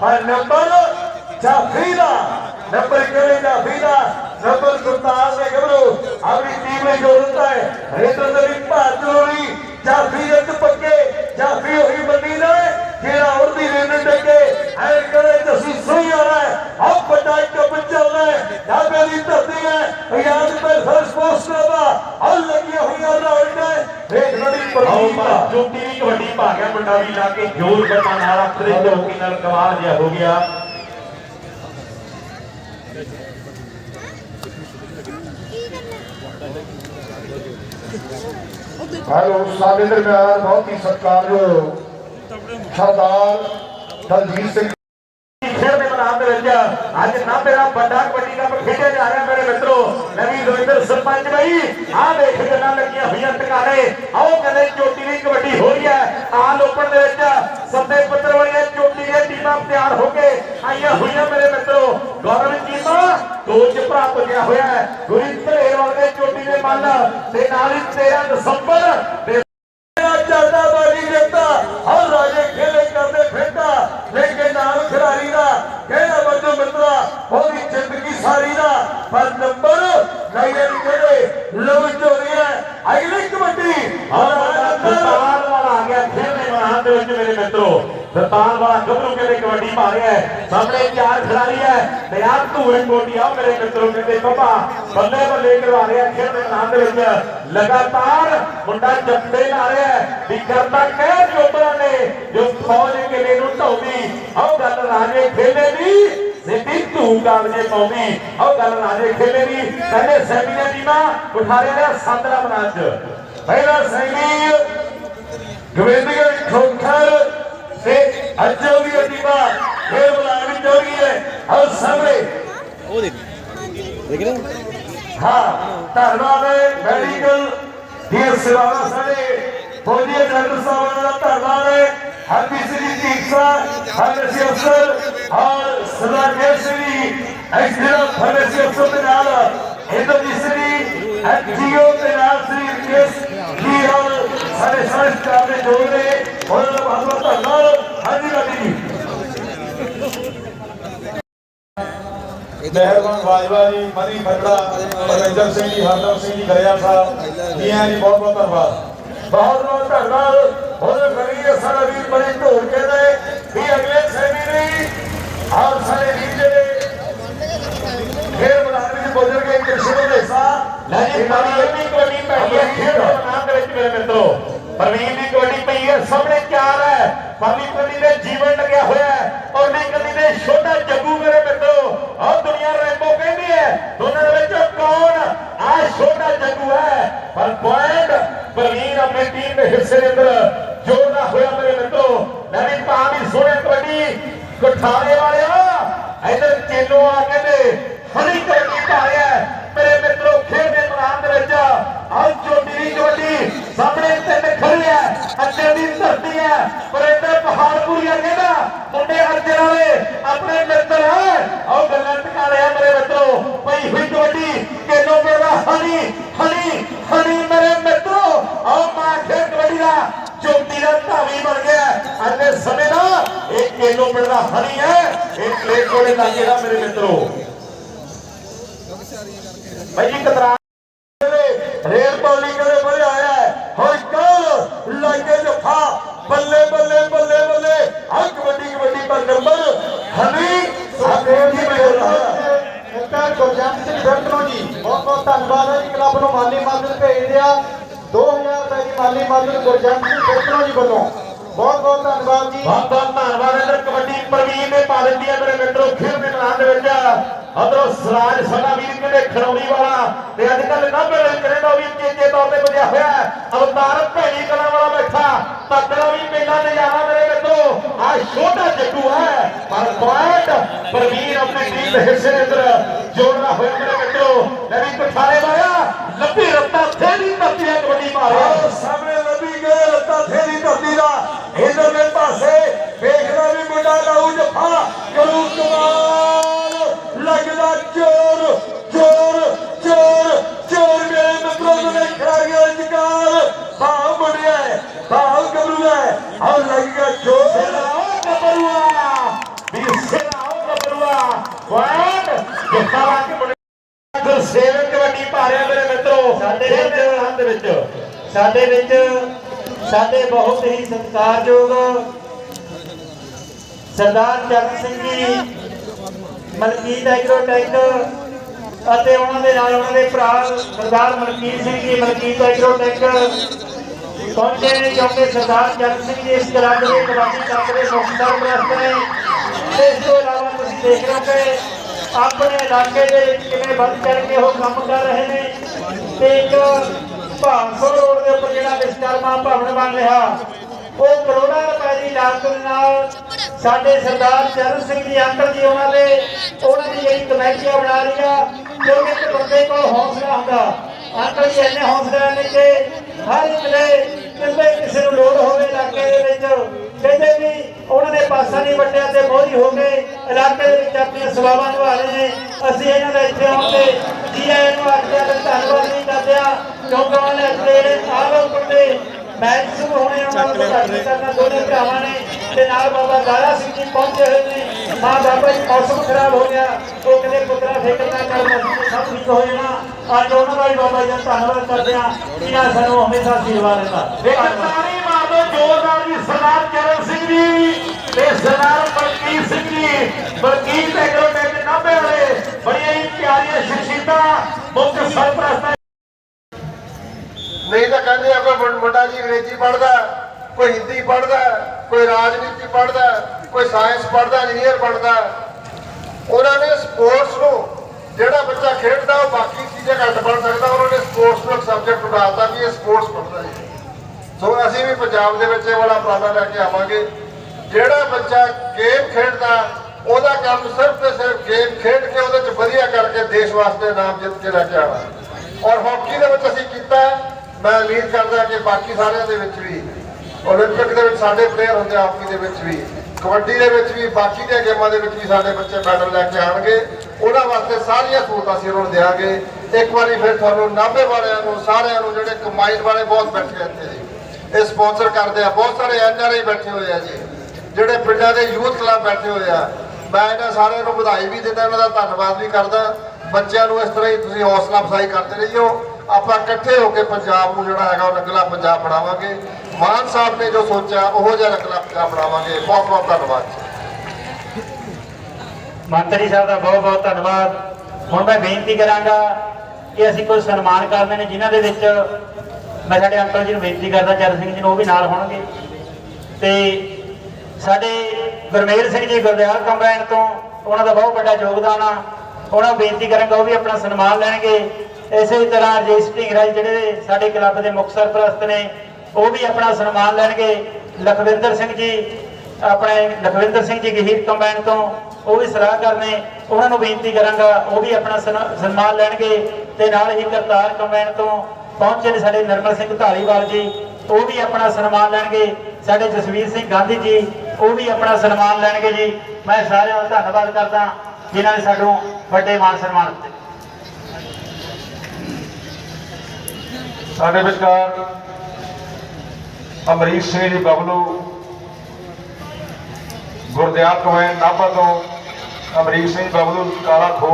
ਪਰ ਨੰਬਰ ਜਾਫੀ ਦਾ ਨੰਬਰ ਕਿਹੜੇ ਜਾਫੀ ਦਾ ਨੰਬਰ ਗੁਰਤਾਜ ਦੇ ਗੱਭਰੂ ਆਪਣੀ ਟੀਮ ਨੇ ਜੋ ਦਿੱਤਾ ਹੈ ਰੇਤਰ ਦੇ ਵੀ ਭਾਰਤ ਲੋਰੀ ਜਾਫੀ ਦੇ ਪੱਕੇ ਜਾਫੀ ਹੋਈ ਬੰਦੀ ਨੇ ਜਿਹੜਾ ਉੜਦੀ ਰੇਨ ਡੱਕੇ ਐ ਕਰੇ ਜਸੀ ਸਹੀ ਆ ਰਹਾ ਹੈ ਆਹ ਵੱਡਾ ਇੱਕ ਬੱਚਾ ਹੁੰਦਾ ਹੈ ਢਾਬੇ ਦੀ ਧਰਤੀ ਹੈ ਯਾਦ ਪਰ ਫਰਸ਼ ਪੋਸਟ ਕਰਦਾ ਆਹ ਲੱਗੀਆਂ ਹੋਈਆਂ ਰਾਉਂਡ ਜੋਤੀ ਵੀ ਕਬੱਡੀ ਪਾ ਗਿਆ ਮੁੰਡਾ ਵੀ ਲਾ ਕੇ ਜੋਰ ਬੱਟਾ ਨਾਲ ਆਪਣੇ ਚੌਕੀ ਨਾਲ ਕਮਾਲ ਜਿਹਾ ਹੋ ਗਿਆ। ਹੈਲੋ ਸਾਡੇ ਦਰਮਿਆਨ ਬਹੁਤ ਹੀ ਸਤਿਕਾਰਯੋਗ ਸਰਦਾਰ ਦਲਜੀਤ ਸਿੰਘ ਦੇ ਮੈਦਾਨ ਦੇ ਵਿੱਚ ਅੱਜ ਨਾਭੇ ਦਾ ਵੱਡਾ ਕਬੱਡੀ ਕੱਪ ਖੇਡਿਆ ਜਾ ਰਿਹਾ ਮੇਰੇ ਮਿੱਤਰੋ ਮੈਂ ਵੀ ਰਵਿੰਦਰ ਸਰਪੰਚ ਬਈ ਆਹ ਦੇਖ ਗੱਲਾਂ ਲੱਗੀਆਂ ਹੋਈਆਂ ਟਿਕਾਣੇ ਆਓ ਕਹਿੰਦੇ ਚੋਟੀ ਦੀ ਕਬੱਡੀ ਹੋ ਰਹੀ ਹੈ ਆਲ ਓਪਨ ਦੇ ਵਿੱਚ ਸੱਤੇ ਪੁੱਤਰ ਵਾਲੀਆਂ ਚੋਟੀ ਦੀਆਂ ਟੀਮਾਂ ਤਿਆਰ ਹੋ ਕੇ ਆਈਆਂ ਹੋਈਆਂ ਮੇਰੇ ਮਿੱਤਰੋ ਗੌਰਵ ਚੀਮਾ ਦੋ ਚ ਭਰਾ ਪੁੱਜਿਆ ਹੋਇਆ ਹੈ ਗੁਰੀ ਧਰੇਵਾਲ ਦੇ ਚੋਟੀ ਦੇ ਮੱਲ ਤੇ ਨਾਲ ਹੀ 13 ਦਸੰਬਰ ਤੇ ਚੱਲਦਾ ਬਾਜੀ ਜਿੱਤਾ ਹਰ ਰਾਜੇ ਖੇਲੇ ਕਰਦੇ ਫਿਰਦਾ ਲੇਕਿਨ ਨਾਮ ਖਿਡਾਰੀ ਦਾ ਕਹਿਣਾ ਬੱਜੋ ਮਿੱਤਰਾ ਉਹਦੀ ਜ਼ਿੰਦਗੀ ਸਾਰੀ ਦਾ ਪਰ ਨੰਬਰ ਨਹੀਂ ਕਿਹੜੇ ਲਵ ਚੋਰੀ ਹੈ ਅਗਲੀ ਕਬੱਡੀ ਦਤਾਰ ਵਾਲਾ ਆ ਗਿਆ ਖੇਡ ਦੇ ਮੈਦਾਨ ਦੇ ਵਿੱਚ ਮੇਰੇ ਮਿੱਤਰੋ ਦਤਾਰ ਵਾਲਾ ਗੱਭਰੂ ਕਹਿੰਦੇ ਕਬੱਡੀ ਪਾ ਰਿਹਾ ਹੈ। ਸਾਹਮਣੇ ਚਾਰ ਖਿਡਾਰੀ ਹੈ। ਤੇ ਆਹ ਧੂਰੇ ਕੋਟੀ ਆ, ਮੇਰੇ ਮਿੱਤਰੋ ਕਹਿੰਦੇ ਬੱਬਾ ਬੱਲੇ ਬੱਲੇ ਕਰਵਾ ਦੇ ਵਿੱਚ। ਲਗਾਤਾਰ ਮੁੰਡਾ ਜੱਫੇ ਲਾ ਰਿਹਾ ਹੈ। ਵੀ ਕਰਦਾ ਕਹਿ ਜੋਬਰਾਂ ਨੇ, ਜੋ ਫੌਜ ਕਿਲੇ ਨੂੰ ਢਾਉਂਦੀ। ਆਹ ਗੱਲ ਰਾਜੇ ਖੇਲੇ ਦੀ, ਸਿੱਧੀ ਧੂ ਕਾਗਜੇ ਪਾਉਂਦੀ। ਆਹ ਗੱਲ ਰਾਜੇ ਖੇਲੇ ਦੀ, ਕਹਿੰਦੇ ਸੈਮੀ ਨੇ ਟੀਮਾਂ ਉਠਾਰੇ ਨੇ ਸੰਦਰਾ ਮੈਦਾਨ ਪਹਿਲਾ ਸੈਨੀ ਗੋਬਿੰਦਗੜ ਖੋਖਰ ਤੇ ਅੱਜੋ ਦੀ ਅਟੀਮਾ ਇਹ ਬੁਲਾਣੀ ਚੋਰੀ ਹੈ ਹਰ ਸਾਹਮਣੇ। ਉਹ ਦੇਖ। ਦੇਖ ਰਹੇ ਹੋ? ਧੰਨਵਾਦ ਹੈ ਮੈਡੀਕਲ ਦੀਆਂ ਸੇਵਾਵਾਂ ਸਾਡੇ ਫੌਜੀ ਡਾਕਟਰ ਸਾਹਿਬਾਨ ਦਾ ਧੰਨਵਾਦ ਹੈ। ਹਰਪੀ ਸਿੰਘ ਢੀਂਸਾ ਫਾਰਮੇਸੀ ਅਫਸਰ ਔਰ ਸਰਦਾਰ ਸਿੰਘ ਐਕਸਟਰਾ ਫਾਰਮੇਸੀ ਅਫਸਰ ਦੇ ਨਾਲ ਇੰਦਰਜੀਤ ਸਿੰਘ ਐਚਜੀਓ ਦੇ ਨਾਲ ਸ੍ਰੀ ਕੇਸ ਜੀ ਔਰ ਸਾਡੇ ਸਾਰੇ ਸਟਾਫ ਦੇ ਜੋੜ ਨੇ ਉਹਨਾਂ ਦਾ ਬਹੁਤ ਬਹੁਤ ਧੰਨਵਾਦ ਹਾਂਜੀ ਰਾਜੀ ਜੀ। ਮਿਹਰਬਾਨ ਬਾਜਵਾ ਜੀ ਮਨੀ ਫੱਟੜਾ ਪਰਮੇਸ਼ਰ ਸਿੰਘ ਜੀ ਹਰਦਮ ਸਿੰਘ ਜੀ ਗਰੇਆ ਸਾਹਿਬ ਜੀ ਆਇਆਂ ਜੀ ਬਹੁਤ ਬਹੁਤ ਧੰਨਵਾਦ। ਬਹੁਤ ਬਹੁਤ ਧੰਨਵਾਦ ਉਹਦੇ ਕਰੀਏ ਸਾਡਾ ਵੀਰ ਬੜੀ ਢੋਲ ਕਹਿੰਦੇ ਵੀ ਅਗਲੇ ਸੈਮੀ ਨਹੀਂ ਆਪ ਸਾਰੇ ਵੀਰ ਜਿਹੜੇ ਫੇਰ ਬੁਲਾਣ ਵਿੱਚ ਬੋਲਣ ਗਏ ਕਿਰਸ਼ਨ ਦੇ ਸਾ ਲੈ ਜੀ ਪ੍ਰਵੀਨ ਦੀ ਕਬੱਡੀ ਪਈ ਹੈ। ਖੇਡ ਦੇ ਦੇ ਮੇਰੇ ਮਿੱਤਰੋ, ਪ੍ਰਵੀਨ ਦੀ ਕਬੱਡੀ ਪਈ ਹੈ, ਸਾਹਮਣੇ ਚਾਰ ਹੈ। ਪਰਲੀ ਕਬੱਡੀ ਦੇ ਜੀਵਨ ਲੱਗਿਆ ਹੋਇਆ ਹੈ ਔਰ ਨੀ ਕਬੱਡੀ ਦੇ ਛੋਟਾ ਜੱਗੂ ਮੇਰੇ ਮਿੱਤਰੋ, ਆਹ ਦੁਨੀਆ ਰੈਂਬੋ ਕਹਿੰਦੀ ਹੈ, ਦੋਨਾਂ ਦੇ ਵਿੱਚੋਂ ਕੌਣ ਆ ਛੋਟਾ ਜੱਗੂ ਹੈ? ਪਰ ਪੁਆਇੰਟ, ਪ੍ਰਵੀਨ ਆਪਣੀ ਟੀਮ ਦੇ ਹਿੱਸੇ ਦੇ ਅੰਦਰ ਜੋੜਦਾ ਹੋਇਆ ਮੇਰੇ ਮਿੱਤਰੋ, ਮੈਂ ਵੀ ਭਾਵੇਂ ਵੀ ਸੋਹਣੇ ਕਬੱਡੀ ਕੁਠਾਰੇ ਵਾਲਿਆ ਇਧਰ ਚੇਲੋ ਆ ਕੇ ਤੇ ਹਰੀ ਕਬੱਡੀ ਪਾ ਰਿਹਾ ਹੈ। ਮੇਰੇ ਮਿੱਤਰੋ ਖੇਡ ਦੇ ਮੈਦਾਨ ਦੇ ਵਿੱਚ ਆਹ ਚੋਟੀ ਦੀ ਕਬੱਡੀ ਸਾਹਮਣੇ ਤਿੰਨ ਖੜੀ ਹੈ ਅੱਡੇ ਦੀ ਧਰਤੀ ਹੈ ਪਰ ਇੱਧਰ ਪਹਾੜਪੁਰੀਆ ਕਹਿੰਦਾ ਮੁੰਡੇ ਅੱਡੇ ਵਾਲੇ ਆਪਣੇ ਮਿੱਤਰ ਹੈ ਆਹ ਗੱਲਾਂ ਟਿਕਾ ਲਿਆ ਮੇਰੇ ਮਿੱਤਰੋ ਪਈ ਹੋਈ ਕਬੱਡੀ ਕਿਲੋ ਮੇਰਾ ਹਣੀ ਹਣੀ ਹਣੀ ਮੇਰੇ ਮਿੱਤਰੋ ਆਹ ਮਾਂ ਖੇਡ ਕਬੱਡੀ ਦਾ ਚੋਟੀ ਦਾ ਧਾਵੀ ਬਣ ਗਿਆ ਅੱਜ ਦੇ ਸਮੇਂ ਦਾ ਇਹ ਕਿਲੋ ਪਿੰਡ ਦਾ ਹਣੀ ਹੈ ਇਹ ਪਲੇਟ ਕੋਲੇ ਲਾਗੇ ਦਾ ਮੇਰੇ ਮਿੱਤਰੋ ਭਾਈ ਜੀ ਕਤਰਾ ਰੇਲ ਪੌਲੀ ਕਦੇ ਬੜੇ ਆਇਆ ਹੈ ਹੁਣ ਕੱਲ ਲਾਗੇ ਜਫਾ ਬੱਲੇ ਬੱਲੇ ਬੱਲੇ ਬੱਲੇ ਆ ਕਬੱਡੀ ਕਬੱਡੀ ਪਰ ਨੰਬਰ ਹਮੀ ਸਾਡੇ ਦੀ ਬੋਲਦਾ ਇੱਕ ਗੁਰਜੰਟ ਸਿੰਘ ਫਿਰਕਨੋ ਜੀ ਬਹੁਤ ਬਹੁਤ ਧੰਨਵਾਦ ਹੈ ਜੀ ਕਲੱਬ ਨੂੰ ਮਾਲੀ ਮਦਦ ਭੇਜਦੇ ਆ 2000 ਰੁਪਏ ਦੀ ਮਾਲੀ ਮਦਦ ਗੁਰਜੰਟ ਸਿੰਘ ਫਿਰਕਨੋ ਜੀ ਵੱਲੋਂ ਬਹੁਤ ਬਹੁਤ ਧੰਨਵਾਦ ਜੀ। ਬਹੁਤ ਬਹੁਤ ਧੰਨਵਾਦ। ਇਧਰ ਕਬੱਡੀ ਪ੍ਰਵੀਨ ਨੇ ਪਾ ਦਿੱਤੀ ਹੈ ਮੇਰੇ ਮਿੱਤਰੋ, ਖੇਡ ਦੇ ਮੈਦਾਨ ਦੇ ਵਿੱਚ। ਅਧਰੋਂ ਸਰਾਜ ਸਾਡਾ ਵੀਰ ਕਿਹੜੇ ਖੜੌਣੀ ਵਾਲਾ? ਤੇ ਅੱਜ ਕੱਲ ਨਾਭੇ ਦੇ ਕੈਨੇਡਾ ਵੀ ਚੇਚੇ ਤੌਰ ਤੇ ਪੁੱਜਿਆ ਹੋਇਆ ਅਵਤਾਰ ਭੈਣੀ ਕਲਾ ਵਾਲਾ ਬੈਠਾ। ਤੱਕੜਾ ਵੀ ਮੇਲਾ ਨਜ਼ਾਰਾ ਮੇਰੇ ਮਿੱਤਰੋ। ਆ ਛੋਟਾ ਜੱਟੂ ਹੈ। ਪਰ ਪੁਆਇੰਟ ਪ੍ਰਵੀਨ ਆਪਣੀ ਟੀਮ ਦੇ ਹਿੱਸੇ ਦੇ ਅੰਦਰ। ਜੋੜਦਾ ਸੇਵਕ ਕਬੱਡੀ ਭਾਰਿਆ ਮੇਰੇ ਮਿੱਤਰੋ ਸਾਡੇ ਹੱਥ ਦੇ ਵਿੱਚ। ਸਾਡੇ ਵਿੱਚ ਸਾਡੇ ਬਹੁਤ ਹੀ ਸਤਿਕਾਰਯੋਗ ਸਰਦਾਰ ਚਰਨ ਸਿੰਘ ਜੀ ਮਲਕੀਤ ਐਗਰੋਟੈਕ ਅਤੇ ਉਹਨਾਂ ਦੇ ਨਾਲ ਉਹਨਾਂ ਦੇ ਭਰਾ ਸਰਦਾਰ ਮਲਕੀਤ ਸਿੰਘ ਜੀ ਮਲਕੀਤ ਐਗਰੋਟੈਕ ਪਹੁੰਚੇ ਨੇ ਕਿਉਂਕਿ ਸਰਦਾਰ ਚਰਨ ਸਿੰਘ ਜੀ ਇਸ ਕਲੱਬ ਦੇ ਕਬੱਡੀ ਕਲੱਬ ਦੇ ਮੁਖਤਾਰ ਪ੍ਰੈਸ ਨੇ। ਇਸ ਤੋਂ ਇਲਾਵਾ ਤੁਸੀਂ ਦੇਖ ਕਿ ਆਪਣੇ ਇਲਾਕੇ ਦੇ ਵਿੱਚ ਕਿਵੇਂ ਵੱਧ ਚੜ ਕੇ ਉਹ ਕੰਮ ਕਰ ਰਹੇ ਨੇ ਤੇ ਇੱਕ ਭਾਂਸੋ ਰੋਡ ਦੇ ਉੱਪਰ ਜਿਹੜਾ ਵਿਸ਼ਕਰਮਾ ਭਵਨ ਬਣ ਰਿਹਾ, ਉਹ ਕਰੋੜਾਂ ਰੁਪਏ ਦੀ ਲਾਗਤ ਨਾਲ ਸਾਡੇ ਸਰਦਾਰ ਚਰਨ ਸਿੰਘ ਜੀ ਅੰਕਲ ਜੀ ਉਹਨਾਂ ਦੇ, ਉਹਨਾਂ ਦੀ ਜਿਹੜੀ ਕਮੇਟੀਆਂ ਬਣਾ ਰਹੀ ਆ ਕਿਉਂਕਿ ਇੱਕ ਬੰਦੇ ਕੋਲ ਹੌਸਲਾ ਹੁੰਦਾ। ਅੰਕਲ ਜੀ ਇੰਨੇ ਹੌਸਲਾ ਨੇ ਕਿ ਹਰ ਇੱਕ ਦੇ ਕਿਤੇ ਕਿਸੇ ਨੂੰ ਲੋੜ ਹੋਵੇ ਇਲਾਕੇ ਦੇ ਵਿੱਚ ਕਹਿੰਦੇ ਵੀ ਉਹਨਾਂ ਨੇ ਪਾਸਾ ਨਹੀਂ ਵੱਟਿਆ ਤੇ ਮੋਹਰੀ ਹੋ ਗਏ ਇਲਾਕੇ ਦੇ ਵਿੱਚ ਆਪਣੀਆਂ ਸੇਵਾਵਾਂ ਨਿਭਾ ਰਹੇ ਨੇ। ਅਸੀਂ ਇਹਨਾਂ ਦਾ ਇੱਥੇ ਆਉਣ ਤੇ ਜੀ ਆਇਆਂ ਨੂੰ ਆਖਿਆ ਤੇ ਧੰਨਵਾਦ ਨਹੀਂ ਕਰਦੇ ਆ। ਕਿਉਂਕਿ ਉਹਨਾਂ ਨੇ ਆਪਣੇ ਆਲੋਕ ਦੇ ਮੈਚ ਸ਼ੁਰੂ ਹੋਣੇ ਉਹਨਾਂ ਨੂੰ ਧੰਨਵਾਦ ਕਰਨਾ ਦੋਨੇ ਭਰਾਵਾਂ ਨੇ ਤੇ ਨਾਲ ਬਾਬਾ ਦਾਰਾ ਸਿੰਘ ਜੀ ਪਹੁੰਚੇ ਹੋਏ ਨੇ। ਮਾਂ ਬਾਬਾ ਜੀ ਮੌਸਮ ਖਰਾਬ ਹੋ ਗਿਆ ਉਹ ਕਹਿੰਦੇ ਪੁੱਤਰਾ ਫਿਕਰ ਨਾ ਕਰ ਮੌਸਮ ਸਭ ਠੀਕ ਹੋ ਜਾਣਾ। ਅੱਜ ਉਹਨਾਂ ਦਾ ਵੀ ਬਾਬਾ ਜੀ ਦਾ ਧੰਨਵਾਦ ਕਰਦੇ ਆ। ਜਿਨ੍ਹਾਂ ਸਾਨੂੰ ਹਮੇਸ਼ਾ ਆਸ਼ੀਰਵਾਦ ਦਿੱਤਾ। ਇੱਕ ਤਾੜੀ ਮਾਰ ਦਿਓ ਜ਼ੋਰਦਾਰ ਜੀ ਸਰਦਾਰ ਚਰਨ ਸਿੰਘ ਜੀ ਤੇ ਸਰਦਾਰ ਬਲਕੀਤ ਸਿੰਘ ਜੀ। ਬਲਕੀਤ ਐਗਰੋਟੈਕ ਨਾਭੇ ਵਾਲੇ ਬੜੀਆਂ ਹੀ ਪਿਆਰੀਆਂ ਸ਼ਖਸੀਅਤਾਂ ਮੁੱਖ ਸਰਪ੍ਰਸਤ ਨਹੀਂ ਤਾਂ ਕਹਿੰਦੇ ਆ, ਕੋਈ ਮੁੰਡਾ ਜੀ ਅੰਗਰੇਜ਼ੀ ਪੜ੍ਹਦਾ, ਕੋਈ ਹਿੰਦੀ ਪੜਦਾ ਕੋਈ ਰਾਜਨੀਤੀ ਪੜ੍ਹਦਾ, ਕੋਈ ਸਾਇੰਸ ਪੜ੍ਹਦਾ ਇੰਜੀਨੀਅਰ ਬਣਦਾ ਉਹਨਾਂ ਨੇ ਸਪੋਰਟਸ ਨੂੰ, ਜਿਹੜਾ ਬੱਚਾ ਖੇਡਦਾ, ਉਹ ਬਾਕੀ ਚੀਜ਼ਾਂ ਘੱਟ ਪੜ੍ਹ ਸਕਦਾ। ਉਹਨਾਂ ਨੇ ਸਪੋਰਟਸ ਨੂੰ ਸਬਜੈਕਟ ਬਣਾਤਾ ਵੀ ਇਹ ਸਪੋਰਟਸ ਪੜ੍ਹਦਾ ਜੀ। ਸੋ ਅਸੀਂ ਵੀ ਪੰਜਾਬ ਦੇ ਵਿੱਚ ਇਹ ਵਾਲਾ ਉਪਰਾਲਾ ਲੈ ਕੇ ਆਵਾਂਗੇ ਜਿਹੜਾ ਬੱਚਾ ਗੇਮ ਖੇਡਦਾ ਉਹਦਾ ਕੰਮ ਸਿਰਫ ਤੇ ਸਿਰਫ ਗੇਮ ਖੇਡ ਕੇ ਉਹਦੇ ਚ ਵਧੀਆ ਕਰਕੇ ਦੇਸ਼ ਵਾਸਤੇ ਨਾਮ ਜਿੱਤ ਕੇ ਲੈ ਕੇ ਆਉਣਾ ਔਰ ਹਾਕੀ ਦੇ ਵਿੱਚ ਅਸੀਂ ਕੀਤਾ ਹੈ। ਮੈਂ ਉਮੀਦ ਕਰਦਾ ਕਿ ਬਾਕੀ ਸਾਰਿਆਂ ਦੇ ਵਿੱਚ ਵੀ 올림픽 ਦੇ ਵਿੱਚ ਸਾਡੇ ਪਲੇਅਰ ਹੁੰਦੇ ਆ ਹਾਕੀ ਦੇ ਵਿੱਚ ਵੀ ਕਬੱਡੀ ਦੇ ਵਿੱਚ ਵੀ ਬਾਕੀ ਦੀਆਂ ਗੇਮਾਂ ਦੇ ਵਿੱਚ ਵੀ ਸਾਡੇ ਬੱਚੇ ਮੈਡਲ ਲੈ ਕੇ ਆਣਗੇ ਉਹਨਾਂ ਵਾਸਤੇ ਸਾਰੀਆਂ ਸਹੂਲਤਾਂ ਅਸੀਂ ਉਹਨਾਂ ਨੂੰ ਦੇਵਾਂਗੇ ਇੱਕ ਵਾਰੀ ਫਿਰ ਤੁਹਾਨੂੰ ਨਾਭੇ ਵਾਲਿਆਂ ਨੂੰ ਸਾਰਿਆਂ ਨੂੰ ਜਿਹੜੇ ਕਮਾਈਨ ਵਾਲੇ ਬਹੁਤ ਬੈਠੇ ਆ ਇੱਥੇ ਜੀ ਇਹ ਸਪਾਂਸਰ ਕਰਦੇ ਆ। ਬਹੁਤ ਸਾਰੇ ਐਨਆਰਆਈ ਬੈਠੇ ਹੋਏ ਆ ਜੀ, ਜਿਹੜੇ ਪਿੰਡਾਂ ਦੇ ਯੂਥ ਕਲੱਬ ਬੈਠੇ ਹੋਏ ਆ। ਮੈਂ ਇਹਨਾਂ ਸਾਰਿਆਂ ਨੂੰ ਵਧਾਈ ਵੀ ਦਿੰਦਾ, ਇਹਨਾਂ ਦਾ ਧੰਨਵਾਦ ਵੀ ਕਰਦਾ। ਬੱਚਿਆਂ ਨੂੰ ਇਸ ਤਰ੍ਹਾਂ ਹੀ ਤੁਸੀਂ ਹੌਸਲਾ ਅਫਜ਼ਾਈ ਕਰਦੇ ਰਹੀਓ। ਆਪਾਂ ਇਕੱਠੇ ਹੋ ਕੇ ਪੰਜਾਬ ਨੂੰ ਜਿਹੜਾ ਹੈਗਾ ਉਹ ਨਕਲਾ ਪੰਜਾਬ ਬਣਾਵਾਂਗੇ। ਮਾਨ ਸਾਹਿਬ ਨੇ ਜੋ ਸੋਚਿਆ, ਉਹ ਜਿਹਾ ਨਕਲਾ ਪੰਜਾਬ ਬਣਾਵਾਂਗੇ। ਬਹੁਤ ਬਹੁਤ ਧੰਨਵਾਦ ਮੰਤਰੀ ਸਾਹਿਬ ਦਾ ਬਹੁਤ ਬਹੁਤ ਧੰਨਵਾਦ। ਹੁਣ ਮੈਂ ਬੇਨਤੀ ਕਰਾਂਗਾ ਕਿ ਅਸੀਂ ਕੋਈ ਸਨਮਾਨ ਕਰਨੇ ਨੇ ਜਿਨ੍ਹਾਂ ਦੇ ਵਿੱਚ ਮੈਂ ਸਾਡੇ ਅੰਕਲ ਜੀ ਨੂੰ ਬੇਨਤੀ ਕਰਦਾ ਚਰਨ ਸਿੰਘ ਜੀ ਨੂੰ ਉਹ ਵੀ ਨਾਲ ਹੋਣਗੇ। ਤੇ ਸਾਡੇ ਗੁਰਮੇਲ ਸਿੰਘ ਜੀ ਗੁਰਦਿਆਲ ਕੰਬਾਈਨ ਤੋਂ ਉਹਨਾਂ ਦਾ ਬਹੁਤ ਵੱਡਾ ਯੋਗਦਾਨ ਆ। ਉਹਨਾਂ ਨੂੰ ਬੇਨਤੀ ਕਰਾਂਗਾ, ਉਹ ਵੀ ਆਪਣਾ ਸਨਮਾਨ ਲੈਣਗੇ। ਇਸੇ ਤਰ੍ਹਾਂ ਰਜੇਸ਼ ਢਿੰਗਰਾ ਜੀ ਜਿਹੜੇ ਸਾਡੇ ਕਲੱਬ ਦੇ ਮੁੱਖ ਸਰਪ੍ਰਸਤ ਨੇ, ਉਹ ਵੀ ਆਪਣਾ ਸਨਮਾਨ ਲੈਣਗੇ। ਲਖਵਿੰਦਰ ਸਿੰਘ ਜੀ, ਆਪਣੇ ਲਖਵਿੰਦਰ ਸਿੰਘ ਜੀ ਗਹੀਰ ਕੰਬਾਈਨ ਤੋਂ ਉਹ ਵੀ ਸਲਾਹਕਾਰ ਨੇ ਉਹਨਾਂ ਨੂੰ ਬੇਨਤੀ ਕਰਾਂਗਾ, ਉਹ ਵੀ ਆਪਣਾ ਸਨ- ਸਨਮਾਨ ਲੈਣਗੇ ਤੇ ਨਾਲ ਹੀ ਕਰਤਾਰ ਕੰਬਾਈਨ ਤੋਂ ਪਹੁੰਚੇ ਨੇ ਸਾਡੇ ਨਰਮਲ ਸਿੰਘ ਧਾਲੀਵਾਲ ਜੀ। ਉਹ ਵੀ ਆਪਣਾ ਸਨਮਾਨ ਲੈਣਗੇ। ਸਾਡੇ ਜਸਵੀਰ ਸਿੰਘ ਗਾਂਧੀ ਜੀ, ਉਹ ਵੀ ਆਪਣਾ ਸਨਮਾਨ ਲੈਣਗੇ ਜੀ। ਮੈਂ ਸਾਰਿਆਂ ਦਾ ਧੰਨਵਾਦ ਕਰਦਾ ਜਿਨ੍ਹਾਂ ਨੇ ਸਾਨੂੰ ਵੱਡੇ ਮਾਨ ਸਨਮਾਨ ਦਿੱਤੇ। ਸਾਡੇ ਵਿਚਕਾਰ ਅਮਰੀਕ ਸਿੰਘ ਜੀ ਬਬਲੂ ਗੁਰਦਿਆਲ ਕਮੈਨ ਨਾਭਾ ਤੋਂ ਅਮਰੀਕ ਸਿੰਘ ਬਬਲੂ ਕਾਲਾ ਖੋ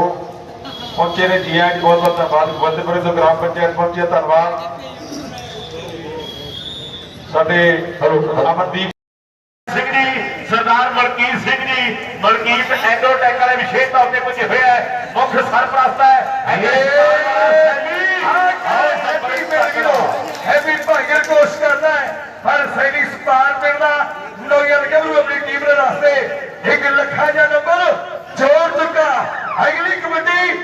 ਪਹੁੰਚੇ ਨੇ ਜੀ ਆਇਆਂ ਬਹੁਤ ਬਹੁਤ ਧੰਨਵਾਦ। ਬੰਦਪੁਰੇ ਤੋਂ ਗ੍ਰਾਮ ਪੰਚਾਇਤ ਪਹੁੰਚੇ ਧੰਨਵਾਦ। ਸਾਡੇ ਅਮਨਦੀਪ ਸਿੰਘ ਜੀ ਸਰਦਾਰ ਮਲਕੀਤ ਸਿੰਘ ਜੀ ਮਲਕੀਤ ਐਗਰੋਟੈਕ ਵਾਲੇ ਵਿਸ਼ੇਸ਼ ਤੌਰ ਤੇ ਪੁੱਜੇ ਹੋਏ ਹੈ ਮੁੱਖ ਸਰਪ੍ਰਸਤ ਹੈ ਹੈਵੀ ਭਾਈਆਂ ਕੋਸ਼ਿਸ਼ ਕਰਦਾ ਹੈ ਪਰ ਸੈਨਿਕ ਸਪਾਰ ਮਿਲਦਾ ਲੋਕਾਂ ਨੇ ਕਹਿੰਦੇ ਆਪਣੀ ਟੀਮ ਦੇ ਵਾਸਤੇ ਇੱਕ ਲੱਖਾਂ ਜਾਂ ਨੰਬਰ ਜੋੜ ਚੁੱਕਾ ਅਗਲੀ ਕਬੱਡੀ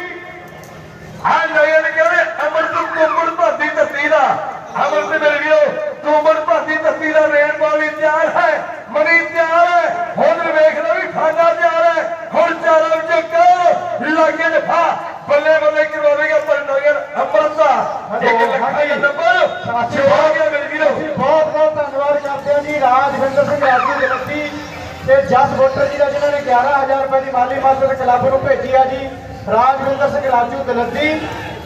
ਹਾਂ ਲੋਕਾਂ ਨੇ ਕਹਿੰਦੇ ਅਮਰ ਤੋਂ ਕੋਮੜ ਭਾਦੀ ਧਰਤੀ ਦਾ ਅਮਰ ਤੇ ਮੇਰੇ ਵੀਰੋ ਕੋਮੜ ਭਾਦੀ ਧਰਤੀ ਦਾ ਰੇਡ ਬਾਲ ਤਿਆਰ ਹੈ ਮਣੀ ਤਿਆਰ ਹੈ ਹੁਣ ਵੇਖ ਲਓ ਵੀ ਖਾਨਾ ਤਿਆਰ ਹੈ ਹੁਣ ਚਾਰਾਂ ਵਿੱਚ ਕਰ ਲਾਗੇ ਨੇ ਫਾ ਬੱਲੇ ਬੱਲੇ ਕਰਵਾਵੇਗਾ ਪਰ ਨਗਰ ਅੰਮ੍ਰਿਤਾ ਇੱਕ ਲੱਖਾਂ ਦਾ ਨੰਬਰ। ਜੋੜ ਗਿਆ ਮੇਰੇ ਵੀਰੋ। ਬਹੁਤ ਬਹੁਤ ਧੰਨਵਾਦ ਕਰਦੇ ਹਾਂ ਜੀ ਰਾਜਵਿੰਦਰ ਸਿੰਘ ਰਾਜੂ ਜਲੰਧੀ ਤੇ ਜਸ ਵੋਟਰ ਜੀ ਦਾ ਜਿਨ੍ਹਾਂ ਨੇ 11000 ਰੁਪਏ ਦੀ ਮਾਲੀ ਮਦਦ ਕਲੱਬ ਨੂੰ ਭੇਜੀ ਆ ਜੀ। ਰਾਜਵਿੰਦਰ ਸਿੰਘ ਰਾਜੂ ਦਲੱਦੀ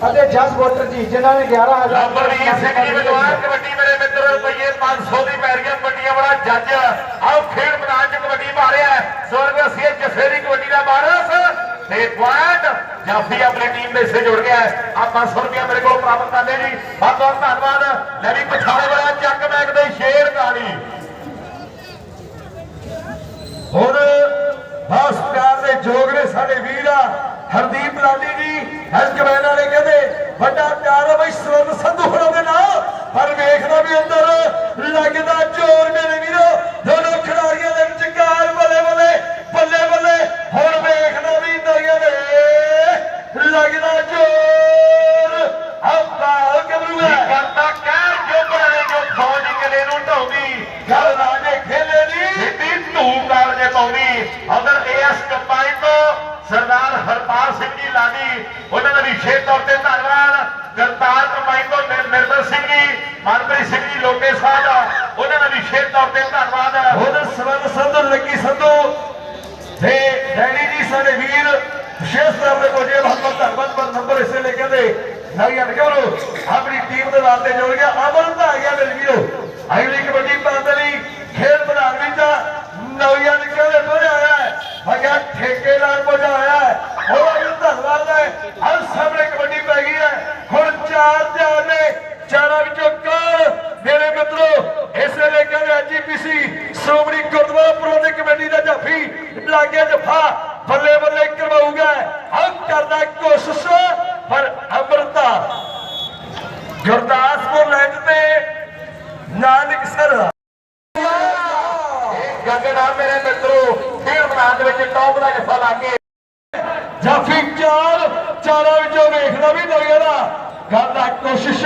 ਅਤੇ ਜਸ ਵੋਟਰ ਜੀ ਜਿਨ੍ਹਾਂ ਨੇ 11000 ਅਮਰਵੀਰ ਸਿੰਘ ਜੀ ਵਿਦਵਾਨ ਕਬੱਡੀ ਮੇਰੇ ਮਿੱਤਰ ਰੁਪਈਏ 500 ਦੀ ਪੈ ਰਹੀਆਂ ਵੱਡੀਆਂ ਬੜਾ ਜੱਜ ਆਓ ਖੇਡ ਮੈਦਾਨ ਚ ਕਬੱਡੀ ਮਾਰਿਆ ਸਵਰਗ ਸੀ ਜਸੇਰੀ ਕਬੱਡੀ ਦਾ ਵਾਰਸ ਤੇ ਪੁਆਇੰਟ ਜਾਫੀ ਆਪਣੀ ਟੀਮ ਦੇ ਹਿੱਸੇ ਜੁੜ ਗਿਆ ਆ 500 ਰੁਪਏ ਮੇਰੇ ਕੋਲ ਪ੍ਰਾਪਤ ਕਰ ਲਿਆ ਜੀ। ਬਹੁਤ ਬਹੁਤ ਧੰਨਵਾਦ। ਲੈ ਵੀ ਪਛਾਣੇ ਵਾਲਾ ਚੱਕ ਬੈਗ ਦੇ ਸ਼ੇਰ ਗਾੜੀ। ਹੁਣ ਬਸ ਪਿਆਰ ਦੇ ਜੋਗ ਨੇ ਸਾਡੇ ਵੀਰ ਆ। ਹਰਦੀਪ ਲਾਲੀ ਜੀ ਹਰ ਹਸਕਮੈਨ ਵਾਲੇ ਕਹਿੰਦੇ, ਵੱਡਾ ਪਿਆਰ ਆ ਬਈ ਸਵਰਨ ਸੰਧੂ ਹੋਣਾ ਦੇ ਨਾਲ। ਪਰ ਵੇਖਦਾ ਵੀ ਅੰਦਰ ਲੱਗਦਾ ਜ਼ੋਰ ਮੇਰੇ ਵੀਰੋ। ਪਾਉਂਦੀ ਉਧਰ ਏਐਸ ਕੰਬਾਈਨ ਤੋਂ ਸਰਦਾਰ ਹਰਪਾਲ ਸਿੰਘ ਜੀ ਲਾਡੀ, ਉਹਨਾਂ ਦਾ ਵਿਸ਼ੇਸ਼ ਤੌਰ ਤੇ ਧੰਨਵਾਦ। ਕਰਤਾਰ ਕੰਬਾਈਨ ਤੋਂ ਨਿਰਮਲ ਸਿੰਘ ਜੀ, ਮਨਪ੍ਰੀਤ ਸਿੰਘ ਜੀ ਲੋਟੇ ਸਾਹਿਬ ਉਹਨਾਂ ਦਾ ਵਿਸ਼ੇਸ਼ ਤੌਰ ਤੇ ਧੰਨਵਾਦ। ਉਹਦੇ ਸਵਰਨ ਸੰਧੂ, ਲੱਕੀ ਸੰਧੂ ਤੇ ਡੈਡੀ ਜੀ ਸਾਡੇ ਵੀਰ, ਵਿਸ਼ੇਸ਼ ਤੌਰ ਤੇ ਕੋਜੇ ਬਹੁਤ ਧੰਨਵਾਦ। ਪਰ ਨੰਬਰ ਇਸੇ ਲੈ ਕਹਿੰਦੇ ਨਵੀਂ ਅਟਕਰੋ ਆਪਣੀ ਟੀਮ ਦੇ ਨਾਲ ਤੇ ਜੁੜ ਗਿਆ। ਅਮਨ ਆ ਗਿਆ ਮੇਰੇ ਵੀਰੋ ਅਗਲੀ ਕਬੱਡੀ ਪਾਉਂਦੇ ਲਈ ਖੇਡ ਮੈਦਾਨ ਵਿੱਚ ਨਵੀਂ ਕਹਿੰਦੇ ਪਹੁੰਚਾਇਆ ਹੈ। ਠੇਕੇਦਾਰ ਪਹੁੰਚਾਇਆ ਹੋਰ ਵੀ ਧੰਨਵਾਦ ਹੈ। ਹਰ ਸਾਹਮਣੇ ਕਬੱਡੀ ਪੈ ਗਈ ਹੈ। ਹੁਣ ਚਾਰ ਚਾਰ ਨੇ। ਚਾਰਾਂ ਵਿੱਚੋਂ ਕੌਣ? ਮੇਰੇ ਮਿੱਤਰੋ, ਇਸੇ ਲਈ ਕਹਿੰਦੇ ਐਜੀਪੀਸੀ ਸ਼੍ਰੋਮਣੀ ਗੁਰਦੁਆਰਾ ਪ੍ਰਬੰਧਕ ਕਮੇਟੀ ਦਾ ਜਾਫੀ ਲਾਗਿਆ ਜਫਾ ਬੱਲੇ ਬੱਲੇ ਕਰਵਾਊਗਾ ਹੱਕ ਕਰਦਾ ਕੋਸ਼ਿਸ਼ ਪਰ ਅਮਰਤਾ ਗੁਰਦਾਸਪੁਰ ਲੈਂਡ ਤੇ ਨਾਨਕ ਸਰ ਗੰਗਨਾ ਮੇਰੇ ਮਿੱਤਰੋ ਖੇਡ ਮੈਦਾਨ ਦੇ ਵਿੱਚ ਟੌਪ ਦਾ ਜੱਫਾ ਲਾ ਕੇ ਜਾਫੀ ਚਾਰ ਚਾਰਾਂ ਵਿੱਚੋਂ ਵੇਖਦਾ ਵੀ ਨਵੀਂ ਦਾ ਕਰਦਾ ਕੋਸ਼ਿਸ਼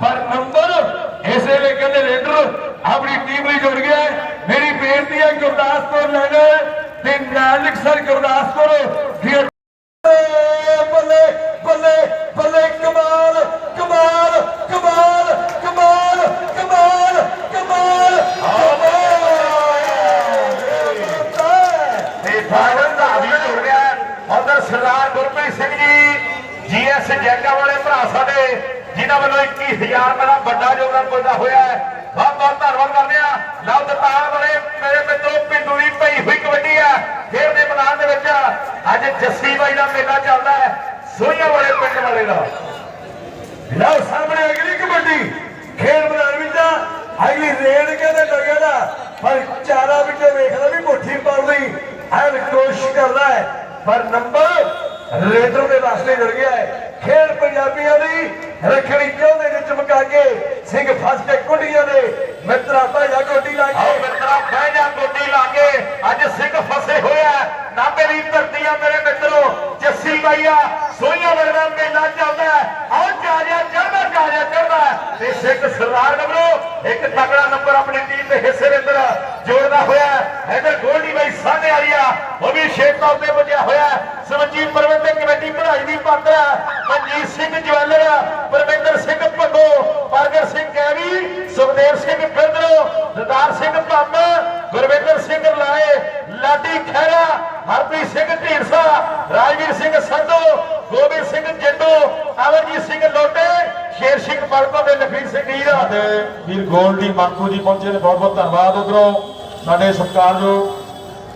ਪਰ ਨੰਬਰ ਇਸ ਵੇਲੇ ਕਹਿੰਦੇ ਰੇਡਰ ਆਪਣੀ ਟੀਮ ਲਈ ਜੁੜ ਗਿਆ ਹੈ। ਮੇਰੀ ਬੇਨਤੀ ਹੈ ਗੁਰਦਾਸਪੁਰ ਲੈਣਾ ਤੇ ਨਾਨਕ ਸਰ ਗੁਰਦਾਸਪੁਰ ਦੀ ਬੱਲੇ ਬੱਲੇ ਬੱਲੇ ਕਮਾਲ ਕਮਾਲ ਕਮਾਲ ਕਮਾਲ ਕਮਾਲ ਕਮਾਲ ਤੇ ਫਾਈਨਲ ਦਾ ਵੀ ਜੁੜ ਗਿਆ ਉਧਰ ਸਰਦਾਰ ਗੁਰਪ੍ਰੀਤ ਸਿੰਘ ਜੀ ਜੀਐਸ ਜੈਗਾ ਵਾਲੇ ਭਰਾ ਸਾਡੇ ਜਿਨ੍ਹਾਂ ਵੱਲੋਂ 21000 ਮੇਰਾ ਵੱਡਾ ਯੋਗਦਾਨ ਪੁੱਜਦਾ ਹੋਇਆ ਹੈ ਬਹੁਤ ਬਹੁਤ ਧੰਨਵਾਦ ਕਰਦੇ ਆ ਲਓ ਦਤਾਰ ਵਾਲੇ ਮੇਰੇ ਮਿੱਤਰੋ ਪਿੰਡੂ ਦੀ ਪਈ ਹੋਈ ਕਬੱਡੀ ਆ ਖੇਡ ਦੇ ਮੈਦਾਨ ਦੇ ਵਿੱਚ ਅੱਜ ਜੱਸੀ ਬਾਈ ਦਾ ਮੇਲਾ ਚੱਲਦਾ ਹੈ ਸੋਹੀਆਂ ਵਾਲੇ ਪਿੰਡ ਵਾਲੇ ਦਾ ਲਓ ਸਾਹਮਣੇ ਅਗਲੀ ਕਬੱਡੀ ਖੇਡ ਮੈਦਾਨ ਵਿੱਚ ਅਗਲੀ ਰੇਡ ਕਹਿੰਦੇ ਲੱਗਿਆ ਦਾ ਪਰ ਚਾਰਾ ਵਿੱਚੋਂ ਵੇਖਦਾ ਵੀ ਮੁੱਠੀ ਪਾਉਂਦੀ ਐਨ ਕੋਸ਼ਿਸ਼ ਕਰਦਾ ਹੈ ਪਰ ਨੰਬਰ ਰੇਡਰ ਦੇ ਵਾਸਤੇ ਜੁੜ ਗਿਆ ਹੈ। ਖੇਡ ਪੰਜਾਬੀਆਂ ਦੀ ਰੱਖੜੀ ਚਾਹੁੰਦੇ ਨੇ ਚਮਕਾ ਕੇ ਸਿੰਘ ਫਸ ਕੇ ਕੁੰਡੀਆਂ ਦੇ ਮਿੱਤਰਾ ਭਾਜਾ ਕੋਟੀ ਲਾ ਕੇ ਮਿੱਤਰਾ ਬਹਿ ਜਾ ਗੋਡੀ ਲਾ ਕੇ ਅੱਜ ਸਿੰਘ ਫਸੇ ਹੋਇਆ ਨਾਭੇ ਦੀ ਧਰਤੀ ਆ ਮੇਰੇ ਮਿੱਤਰੋ, ਜੱਸੀ ਬਾਈਆ ਸੋਈਆਂ ਵਰਗਾ ਮੇਲਾ ਚੱਲਦਾ ਆਓ ਜਾ ਚੜਦਾ ਜਾਜਾ ਚੜਦਾ ਤੇ ਸਿੰਘ ਸਰਦਾਰ ਨੰਬਰੋ ਇੱਕ ਤਗੜਾ ਨੰਬਰ ਆਪਣੀ ਟੀਮ ਦੇ ਹਿੱਸੇ ਦੇ ਅੰਦਰ ਜੋੜਦਾ ਹੋਇਆ ਇਧਰ ਗੋਲਡੀ ਬਾਈ ਸਾਹਮਣੇ ਵਾਲੀ ਆ। ਉਹ ਵੀ ਸ਼ੇਪ ਤੌਰ ਤੇ ਹੋਇਆ ਸਮਝੀ ਪ੍ਰਬੰਧਕ ਕਮੇਟੀ ਭਰਾਈ ਦੀ ਪਾਤਰਾ ਮਨਜੀਤ ਸਿੰਘ ਜਵੈਲਰ ਪਰਮਿੰਦਰ ਸਿੰਘ ਭੱਗੋ ਪਰਗਰ ਸਿੰਘ ਕੈਵੀ, ਸੁਖਦੇਵ ਸਿੰਘ ਫਿਰਦਰੋ ਦਦਾਰ ਸਿੰਘ ਭੰਮ, ਗੁਰਵਿੰਦਰ ਸਿੰਘ ਲਾਏ ਲਾਡੀ ਖਹਿਰਾ, ਹਰਪ੍ਰੀਤ ਸਿੰਘ ਢੀਂਡਸਾ, ਰਾਜਵੀਰ ਸਿੰਘ ਸੰਧੂ, ਗੋਬਿੰਦ ਸਿੰਘ ਜਿੰਦੂ ਅਮਰਜੀਤ ਸਿੰਘ ਲੋਟੇ ਸ਼ੇਰ ਸਿੰਘ ਪਲਕੋ ਤੇ ਲਖਵੀਰ ਸਿੰਘ ਹੀਰਾ ਤੇ ਵੀਰ ਗੋਲਡੀ ਮੰਕੂ ਜੀ ਪਹੁੰਚੇ ਨੇ ਬਹੁਤ ਬਹੁਤ ਧੰਨਵਾਦ ਉਧਰੋਂ। ਸਾਡੇ ਸਤਿਕਾਰਯੋਗ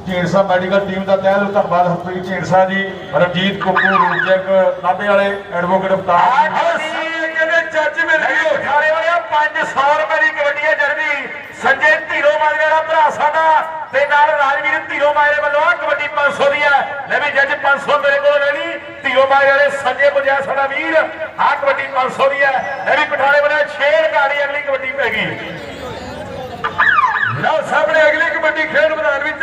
ਢੀਂਡਸਾ ਮੈਡੀਕਲ ਟੀਮ ਦਾ ਤਹਿ ਦਿਲੋਂ ਧੰਨਵਾਦ ਹਰਪ੍ਰੀਤ ਢੀਂਡਸਾ ਜੀ ਰਣਜੀਤ ਕੁੱਕੂ ਰੂਪਜੰਗ ਨਾਭੇ ਵਾਲੇ ਐਡਵੋਕੇਟ ਅਵਤਾਰ ਕਹਿੰਦੇ ਜੱਜ ਮੇਰੇ ਵੀਰੋ ਖਾਣੇ ਵਾਲਿਆ 500 ਰੁਪਏ ਦੀ ਕਬੱਡੀ ਹੈ ਜਰਦੀ ਸੰਜੇ ਧੀਰੋ ਮਾਜਰੇ ਦਾ ਭਰਾ ਸਾਡਾ ਤੇ ਨਾਲ ਰਾਜਵੀਰ ਧੀਰੋ ਮਾਜਰੇ ਵੱਲੋਂ ਆ ਕਬੱਡੀ 500 ਦੀ ਹੈ ਲੈ ਵੀ ਜੱਜ 500 ਮੇਰੇ ਕੋਲ ਲੈ ਲਈ। ਧੀਰੋ ਮਾਜਰੇ ਵਾਲੇ ਸੰਜੇ ਪੁਜਾ ਸਾਡਾ ਵੀਰ। ਆ ਕਬੱਡੀ 500 ਦੀ ਹੈ। ਲੈ ਵੀ ਪਠਾਣੇ ਵਾਲਿਆ ਛੇੜ ਗਾੜੀ ਅਗਲੀ ਕਬੱਡੀ ਪੈ ਗਈ। ਲਓ, ਸਾਹਮਣੇ ਅਗਲੀ ਕਬੱਡੀ ਖੇਡ ਮੈਦਾਨ ਵਿੱਚ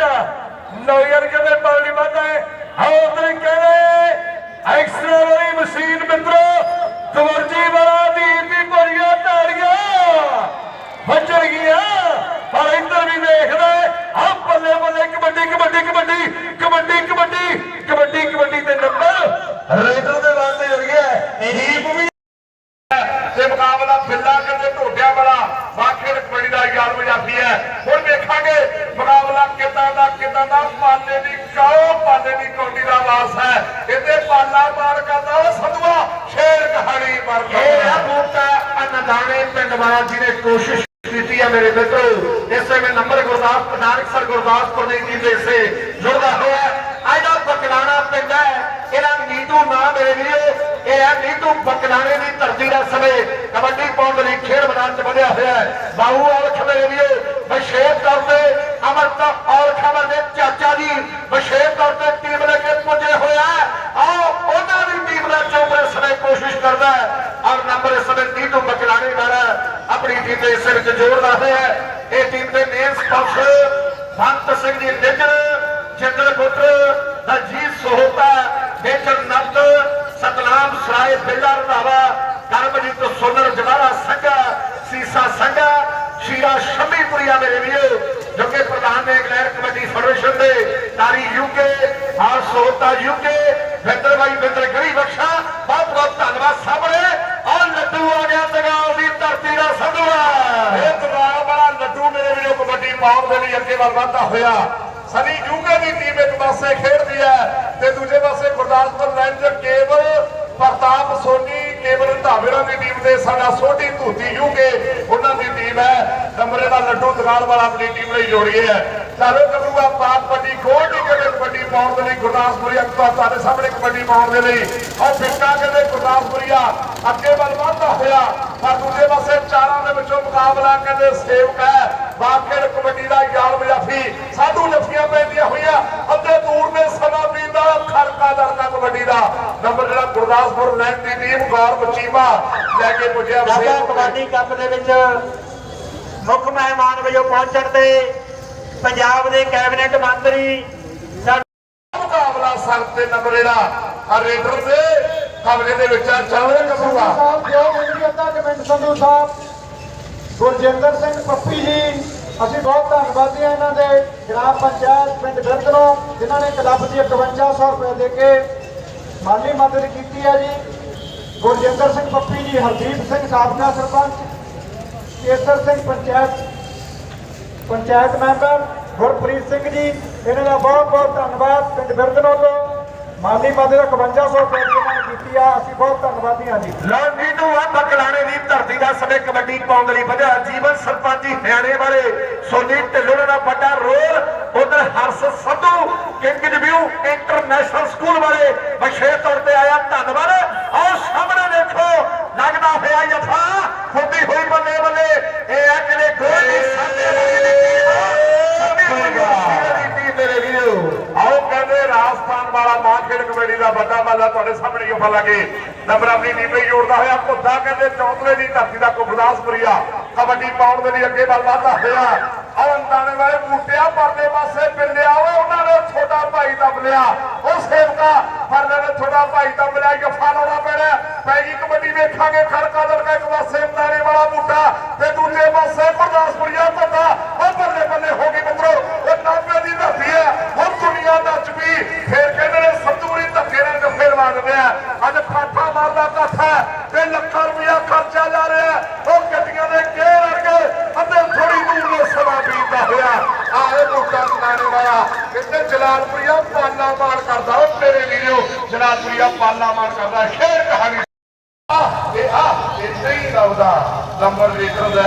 ਨੌਜਵਾਨ ਕਹਿੰਦੇ ਪਾਣੀ ਵੱਧਦਾ ਹੈ ਆਓ ਉਧਰ ਕਹਿੰਦੇ ਐਕਸਟਰਾ ਵਾਲੀ ਮਸ਼ੀਨ ਮਿੱਤਰੋ ਤਵਰਜੀ ਵਾਲਾ ਦੀਪ ਦੀ ਭਰੀਆਂ ਧਾਰੀਆਂ ਵੱਜਣ ਗਿਆ ਪਰ ਇੱਧਰ ਵੀ ਦੇਖਦਾ ਆ ਬੱਲੇ ਬੱਲੇ ਕਬੱਡੀ ਕਬੱਡੀ ਕਬੱਡੀ ਕਬੱਡੀ ਕਬੱਡੀ ਕਬੱਡੀ ਕਬੱਡੀ ਤੇ ਨੰਬਰ ਰੇਡਰ ਦੇ ਵਾਸਤੇ ਜੁੜ ਗਿਆ ਹੈ। ਵੀ ਤੇ ਮੁਕਾਬਲਾ ਬਿੱਲਾ ਕਹਿੰਦੇ ਢੋਡਿਆਂ ਵਾਲਾ। ਬਾਖੇੜ ਕਬੱਡੀ ਦਾ ਯਾਰ ਪੰਜਾਬੀ ਹੈ। ਹੁਣ ਵੇਖਾਂਗੇ ਮੁਕਾਬਲਾ ਕਿੱਦਾਂ ਦਾ ਕਿੱਦਾਂ ਦਾ। ਪਾਲੇ ਦੀ ਕਾਓ, ਪਾਲੇ ਦੀ ਕੌਡੀ ਦਾ ਵਾਸ ਹੈ। ਇਹਦੇ ਪਾਲਾ ਮਾਰ ਕਰਦਾ ਉਹ ਸ਼ੇਰ ਕਹਾਣੀ ਮਾਰ ਇਹ ਆ ਬੂਟਾ ਅਨਦਾਣੇ ਪਿੰਡ ਵਾਲਾ ਜੀ ਨੇ ਕੋਸ਼ਿਸ਼ ਕੀਤੀ ਹੈ ਮੇਰੇ ਮਿੱਤਰੋ ਇਸ ਵੇਲੇ ਨੰਬਰ ਗੁਰਦਾਸ ਨਾਨਕ ਸਰ ਗੁਰਦਾਸਪੁਰ ਦੀ ਜੁੜਦਾ ਹੋਇਆ। ਅੱਜ ਦਾ ਪਕਲਾਣਾ ਹੈ। ਇਹਦਾ ਨੀਟੂ ਨਾਂ ਮੇਰੇ ਵੀਰੋ। ਇਹ ਹੈ ਨੀਤੂ ਬਕਲਾਣੇ ਦੀ ਧਰਤੀ ਦਾ ਸਮੇਂ। ਕਬੱਡੀ ਪਾਉਣ ਲਈ ਖੇਡ ਮੈਦਾਨ 'ਚ ਵਧਿਆ ਹੋਇਆ ਹੈ। ਬਾਹੂ ਔਲਖ ਮੇਰੇ ਵੀਰੋ। ਵਿਸ਼ੇਸ਼ ਤੌਰ ਤੇ ਅਮਰਤਾ ਔਲਖ ਅਮਰ ਦੇ ਚਾਚਾ ਜੀ ਵਿਸ਼ੇਸ਼ ਤੌਰ ਤੇ ਟੀਮ ਲੈ ਕੇ ਪੁੱਜੇ ਹੋਇਆ ਹੈ ਆਓ, ਉਹਨਾਂ ਦੀ ਟੀਮ ਦਾ ਚੌਪਰੇ ਸਮੇਂ ਕੋਸ਼ਿਸ਼ ਕਰਦਾ ਹੈ। ਔਰ ਨੰਬਰ ਇਸ ਸਮੇਂ ਨੀਤੂ ਬਕਲਾਣੇ ਵਾਲਾ ਆਪਣੀ ਟੀਮ ਦੇ ਹਿੱਸੇ ਵਿੱਚ ਜੋੜਦਾ ਹੋਇਆ ਹੈ। ਇਹ ਟੀਮ ਦੇ ਮੇਨ ਸਪਾਂਸਰ ਸੰਤ ਸਿੰਘ ਜੀ ਨਿੱਜਰ ਚੰਦਰ ਪੁੱਤਰ, ਦਲਜੀਤ ਸੋਹਤਾ, ਮੇਜਰ ਨੰਦ, ਸਤਨਾਮ ਸਰਾਏ ਬਿੱਲਾ ਰੰਧਾਵਾ, ਕਰਮਜੀਤ ਸੋਨਰ ਜਵਾਲਾ ਸੰਘਾ, ਸੀਸਾ ਸੰਘਾ, ਸ਼ੀਰਾ ਸ਼ੰਮੀਪੁਰੀਆ ਮੇਰੇ ਵੀਰੋ ਜੋ ਕਿ ਪ੍ਰਧਾਨ ਨੇ ਇੰਗਲੈਂਡ ਕਬੱਡੀ ਫੈਡਰੇਸ਼ਨ ਦੇ, Tari UK R Sohta UK Vinder ਬਾਈ ਵਿੰਦਰ ਗਰੀ ਬਖਸ਼ਾ ਬਹੁਤ ਬਹੁਤ ਧੰਨਵਾਦ ਸਾਹਮਣੇ। ਔਰ ਲੱਡੂ ਆ ਗਿਆ ਤਗਾਲ ਦੀ ਧਰਤੀ ਦਾ ਸੰਧੂਆ ਇਹ ਤਗਾਲ ਵਾਲਾ ਲੱਡੂ ਮੇਰੇ ਵੀਰੋ ਕਬੱਡੀ ਪਾਉਣ ਦੇ ਲਈ ਅੱਗੇ ਵੱਲ ਵਧਦਾ ਹੋਇਆ ਸਨੀ ਜੂਗੇ ਦੀ ਟੀਮ ਇੱਕ ਪਾਸੇ ਖੇਡਦੀ ਹੈ ਤੇ ਦੂਜੇ ਪਾਸੇ ਗੁਰਦਾਸਪੁਰ ਰੈਂਜਰ ਕੇਵਲ ਪ੍ਰਤਾਪ ਸੋਨੀ ਕੇਵਲ ਢਾਬੇੜਾ ਦੀ ਟੀਮ ਦੇ ਸਾਡਾ ਸੋਢੀ ਧੂਤੀ ਯੂਗੇ ਉਹਨਾਂ ਦੀ ਟੀਮ ਹੈ ਨੰਬਰੇ ਦਾ ਲੱਡੂ ਦਗਾਲ ਵਾਲਾ ਆਪਣੀ ਟੀਮ ਲਈ ਜੋੜੀਏ ਹੈ ਚਾਲੋ ਕਰੂਗਾ ਪਾਕ ਕਬੱਡੀ ਖੋਲ ਦੀ ਕਹਿੰਦੇ ਕਬੱਡੀ ਪਾਉਣ ਦੇ ਲਈ ਗੁਰਦਾਸਪੁਰੀ ਅਕਬਰ ਤੁਹਾਡੇ ਸਾਹਮਣੇ ਕਬੱਡੀ ਪਾਉਣ ਦੇ ਲਈ ਔਰ ਫਿੱਕਾ ਕਹਿੰਦੇ ਗੁਰਦਾਸਪੁਰੀਆ ਅੱਗੇ ਵੱਲ ਵਧਦਾ ਹੋਇਆ ਪਰ ਦੂਜੇ ਪਾਸੇ ਚਾਰਾਂ ਦੇ ਵਿੱਚੋਂ ਮੁਕਾਬਲਾ ਕਹਿੰਦੇ ਸੇਵਕ ਹੈ। ਵਾਕਰ ਕਬੱਡੀ ਦਾ ਯਾਰ ਮਜਾਫੀ ਸਾਧੂ ਲਫੀਆਂ ਪੈਂਦੀਆਂ ਹੋਈਆਂ ਅੱਧੇ ਦੂਰ ਨੇ ਸਮਾਂ ਪੀਂਦਾ ਖੜਕਾ ਦਰਕਾ ਕਬੱਡੀ ਦਾ। ਨੰਬਰ ਜਿਹੜਾ ਗੁਰਦਾਸਪੁਰ ਲੈਂਡ ਦੀ ਟੀਮ ਗੌਰਵ ਚੀਮਾ ਲੈ ਕੇ ਪੁੱਜਿਆ ਕਬੱਡੀ ਕੱਪ ਦੇ ਵਿੱਚ ਮੁੱਖ ਮਹਿਮਾਨ ਵਜੋਂ ਪਹੁੰਚਣ ਤੇ ਪੰਜਾਬ ਦੇ ਕੈਬਨਿਟ ਮੰਤਰੀ ਸਾਡੇ ਮੁਕਾਬਲਾ ਸਰ ਤੇ ਨੰਬਰ ਜਿਹੜਾ ਰੇਡਰ ਦੇ ਕਮਰੇ ਦੇ ਵਿੱਚ ਚੱਲ ਰਿਹਾ ਜੋ ਮੇਰੀ ਅੱਧਾ ਕਮੈਂਟ ਸੰਧੂ ਸਾਹਿਬ। ਗੁਰਜਿੰਦਰ ਸਿੰਘ ਪੱਪੀ ਜੀ, ਅਸੀਂ ਬਹੁਤ ਧੰਨਵਾਦੀ ਹਾਂ ਇਹਨਾਂ ਦੇ। ਗ੍ਰਾਮ ਪੰਚਾਇਤ ਪਿੰਡ ਬਿਰਦਨੋਂ ਜਿਨ੍ਹਾਂ ਨੇ ਕਲੱਬ ਦੀ 5100 ਰੁਪਏ ਦੇ ਕੇ ਮਾਲੀ ਮਦਦ ਕੀਤੀ ਹੈ ਜੀ। ਗੁਰਜਿੰਦਰ ਸਿੰਘ ਪੱਪੀ ਜੀ, ਹਰਦੀਪ ਸਿੰਘ ਸਾਬਕਾ ਸਰਪੰਚ, ਕੇਸਰ ਸਿੰਘ ਪੰਚਾਇਤ ਪੰਚਾਇਤ ਮੈਂਬਰ, ਗੁਰਪ੍ਰੀਤ ਸਿੰਘ ਜੀ, ਇਹਨਾਂ ਦਾ ਬਹੁਤ ਬਹੁਤ ਧੰਨਵਾਦ ਪਿੰਡ ਬਿਰਦਨੋਂ ਤੋਂ। ਮਾਲੀ ਮਦਦ 5100 ਰੁਪਏ ਕੀਤੀ ਆ ਅਸੀਂ ਬਹੁਤ ਧੰਨਵਾਦੀ ਹਾਂ ਜੀ ਲੌਂਡੀ ਨੂੰ ਆ ਬਕਲਾਣੇ ਦੀ ਧਰਤੀ ਦਾ ਸਮੇਂ ਕਬੱਡੀ ਪਾਉਣ ਲਈ ਵਧਿਆ ਜੀਵਨ ਸਰਪੰਚੀ ਹਰਿਆਣੇ ਵਾਲੇ ਸੋਨੀ ਢਿੱਲੋਂ ਦਾ ਵੱਡਾ ਰੋਲ ਉਧਰ Haras Sandhu King View International School ਵਾਲੇ ਵਿਸ਼ੇਸ਼ ਤੌਰ ਤੇ ਆਇਆ ਧੰਨਵਾਦ। ਆਓ ਸਾਹਮਣੇ ਦੇਖੋ ਲੱਗਦਾ ਹੋਇਆ ਯਥਾ ਹੁੰਦੀ ਹੋਈ ਬੱਲੇ ਬੱਲੇ। ਇਹ ਆ ਕਿਲੇ ਗੋਲ ਦੀ ਸਾਹਮਣੇ ਵਾਲੀ ਦੀ ਟੀਮ ਦੀ ਟੀਮ ਮੇਰੇ ਵੀਰੋ। ਆਓ ਕਹਿੰਦੇ ਰਾਜਸਥਾਨ ਵਾਲਾ ਮਾਨਖੇੜ ਕਬੱਡੀ ਦਾ ਵੱਡਾ ਬੱਲਾ ਤੁਹਾਡੇ ਸਾਹਮਣੇ ਹੀ ਉਫਾ ਲੱਗੇ ਨੰਬਰ ਆਪਣੀ ਟੀਮ ਲਈ ਜੋੜਦਾ ਹੋਇਆ ਭੁੱਦਾ ਕਹਿੰਦੇ ਚੌਂਤਲੇ ਦੀ ਧਰਤੀ ਦਾ ਗੁਰਦਾਸਪੁਰੀਆ। ਕਬੱਡੀ ਪਾਉਣ ਦੇ ਲਈ ਅੱਗੇ ਵੱਲ ਵਧਦਾ ਹੋਇਆ ਅੰਤਾਣੇ ਵਾਲੇ ਬੂਟਿਆ ਪਰਲੇ ਪਾਸੇ ਪਿੰਡਿਆ ਓਏ ਉਹਨਾਂ ਨੇ ਛੋਟਾ ਭਾਈ ਦੱਬ ਲਿਆ ਉਹ ਸੇਵਕਾ ਪਰਲੇ ਨੇ ਛੋਟਾ ਭਾਈ ਦੱਬ ਲਿਆ ਜਫਾ ਲਾਉਣਾ ਪੈਣਾ ਪੈ ਗਈ ਕਬੱਡੀ ਵੇਖਾਂਗੇ, ਖੜਕਾ ਦੜਕਾ ਇੱਕ ਪਾਸੇ ਅੰਤਾਣੇ ਵਾਲਾ ਬੂਟਾ ਤੇ ਦੂਜੇ ਪਾਸੇ ਗੁਰਦਾਸਪੁਰੀਆ ਧੱਦਾ ਉਹ ਬੱਲੇ ਬੱਲੇ ਹੋ ਗਈ ਮਿੱਤਰੋ ਉਹ ਨਾਭੇ ਦੀ ਧਰਤੀ ਹੈ ਹੁਣ ਦੁਨੀਆ ਨੱਚ ਵੀ ਫੇਰ ਕਹਿੰਦੇ ਨੇ ਸੰਤੂਰੀ ਧੱਕੇ ਨਾਲ ਜੱਫੇ ਅੱਜ ਖਾਠਾ ਮਾਰਦਾ ਕੱਠਾ ਤੇ ਲੱਖਾਂ ਰੁਪਇਆ ਖਰਚਾ ਜਾ ਰਿਹਾ ਉਹ ਗੱਡੀਆਂ ਦੇ ਗੇਰ ਅਰਗੇ ਅੱਧੇ ਥੋੜੀ ਦੂਰ ਨੂੰ ਸਵਾ ਬੀਤਦਾ ਹੋਇਆ। ਆਏ ਬੂਟਾ ਸੁਣਾਣੇ ਵਾਲਾ ਕਹਿੰਦੇ ਜਲਾਲਪੁਰੀਆ ਪਾਲਾ ਮਾਰ ਕਰਦਾ। ਉਹ ਤੇਰੇ ਵੀਰੋ ਜਲਾਲਪੁਰੀਆ ਪਾਲਾ ਮਾਰ ਕਰਦਾ। ਸ਼ੇਰ ਕਹਾਣੀ। ਆਹ ਆ, ਇਹ ਨਹੀਂ ਲਾਉਦਾ। ਨੰਬਰ ਲੀਟਰ ਦਾ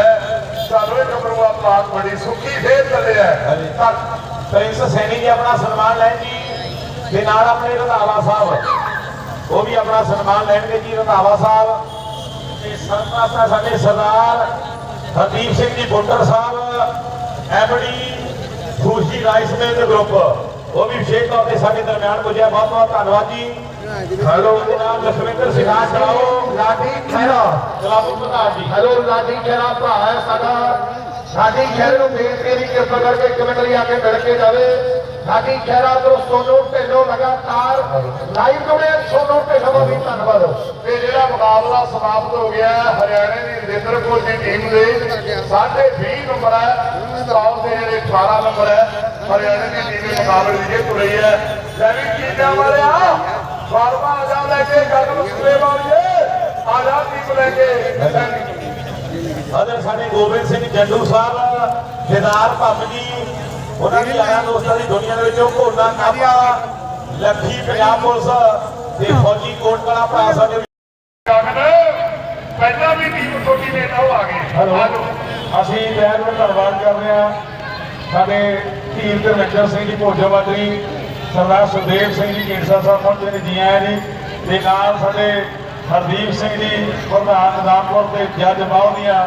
ਸਾਨੂੰ ਪਾਕ ਬੜੀ ਸੁੱਖੀ ਫੇਰ ਚੱਲਿਆ ਪ੍ਰਿੰਸ ਸੈਣੀ ਜੀ ਆਪਣਾ ਸਨਮਾਨ ਲੈਣ ਜੀ। ਤੇ ਨਾਲ ਆਪਣੇ ਰਧਾਵਾ ਸਾਹਿਬ। ਉਹ ਵੀ ਆਪਣਾ ਸਨਮਾਨ ਲੈਣਗੇ ਜੀ ਰੰਧਾਵਾ ਸਾਹਿਬ। ਤੇ ਸਰਪ੍ਰਸਤ ਸਾਡੇ Sardar Hardeep Singh ji Buttar Sahib MD Khushi rice mill ਦੇ ਗਰੁੱਪ ਉਹ ਵੀ ਵਿਸ਼ੇਸ਼ ਤੌਰ ਤੇ ਸਾਡੇ ਦਰਮਿਆਨ ਪੁੱਜਿਆ। ਬਹੁਤ ਬਹੁਤ ਧੰਨਵਾਦ ਜੀ। ਹੈਲੋ ਜਨਾਬ ਲਖਵਿੰਦਰ ਸਿੰਘਾ ਚਲਾਓ। ਲਾਡੀ ਖਹਿਰਾ। ਜਨਾਬ ਪ੍ਰਧਾਨ ਜੀ। ਹੈਲੋ ਲਾਡੀ ਖਹਿਰਾ ਭਰਾ ਹੈ ਸਾਡਾ। ਸਾਡੀ ਖਹਿਰੇ ਨੂੰ ਬੇਨਤੀ ਹੈ ਵੀ ਕਿਰਪਾ ਕਰਕੇ ਇੱਕ ਮਿੰਟ ਲਈ ਆ ਕੇ ਮਿਲ ਕੇ ਜਾਵੇ। ਸਾਡੀ ਖਹਿਰਾ ਤੋਂ ਸੋਨੂ ਢਿੱਲੋਂ ਲਗਾਤਾਰ ਲਾਈਵ ਜੁੜੇ ਸੋਨੂ ਢਿੱਲੋਂ ਦਾ ਵੀ ਧੰਨਵਾਦ। ਤੇ ਜਿਹੜਾ ਮੁਕਾਬਲਾ ਸਮਾਪਤ ਹੋ ਗਿਆ, ਹਰਿਆਣੇ ਦੀ ਰਜਿੰਦਰ ਕੋਲ ਦੀ ਟੀਮ ਦੇ 20 ਨੰਬਰ ਹੈ ਸਟਾਲ ਦੇ ਜਿਹੜੇ 18 ਨੰਬਰ ਹੈ, ਹਰਿਆਣੇ ਦੀ ਟੀਮ ਦੇ ਮੁਕਾਬਲੇ ਦੀ ਜਿੱਤ ਰਹੀ ਹੈ। ਲੈ ਵੀ ਚੀਜ਼ਾਂ ਵਾਲਿਆ ਫਾਰਮਾ ਆ ਜਾ ਲੈ ਕੇ ਗੱਲ ਮੁਸਲੇ ਵਾਲੀਏ, ਆ ਜਾ ਟੀਮ ਲੈ ਕੇ। ਅਦਰ ਸਾਡੇ ਗੋਬਿੰਦ ਸਿੰਘ ਜੰਡੂ ਸਾਹਿਬ ਦਿਦਾਰ ਭੱਬ ਜੀ ਉਹਨਾਂ ਦੀ ਆਇਆ ਦੋਸਤਾਂ ਦੀ ਦੁਨੀਆ ਦੇ ਵਿੱਚੋਂ ਘੋੜਾ ਕਾਬਾ ਲੱਖੀ ਪੰਜਾਬ ਪੁਲਿਸ ਤੇ ਫੌਜੀ ਕੋਟ ਕਲਾ ਭਰਾ ਸਾਡੇ ਪਹਿਲਾਂ ਵੀ ਟੀਮ ਛੋਟੀ ਨੇ ਉਹ ਆ ਗਏ ਅਸੀਂ ਬੈਨ ਦਾ ਧੰਨਵਾਦ ਕਰਦੇ ਹਾਂ। ਸਾਡੇ ਧੀਰ ਧਰਮਿੰਦਰ ਸਿੰਘ ਜੀ ਭੋਜਵਾਦਰੀ ਸਰਦਾਰ ਸੁਦੇਵ ਸਿੰਘ ਜੀ ਢੀਂਡਸਾ ਸਾਹਿਬ ਪਹੁੰਚੇ ਨੇ ਜੀ ਆਇਆਂ ਜੀ ਤੇ ਨਾਲ ਸਾਡੇ ਹਰਦੀਪ ਸਿੰਘ ਜੀ ਪ੍ਰਧਾਨ ਨਿਜ਼ਾਮਪੁਰ ਤੇ ਜੱਜ ਬਾਉ ਦੀਆਂ।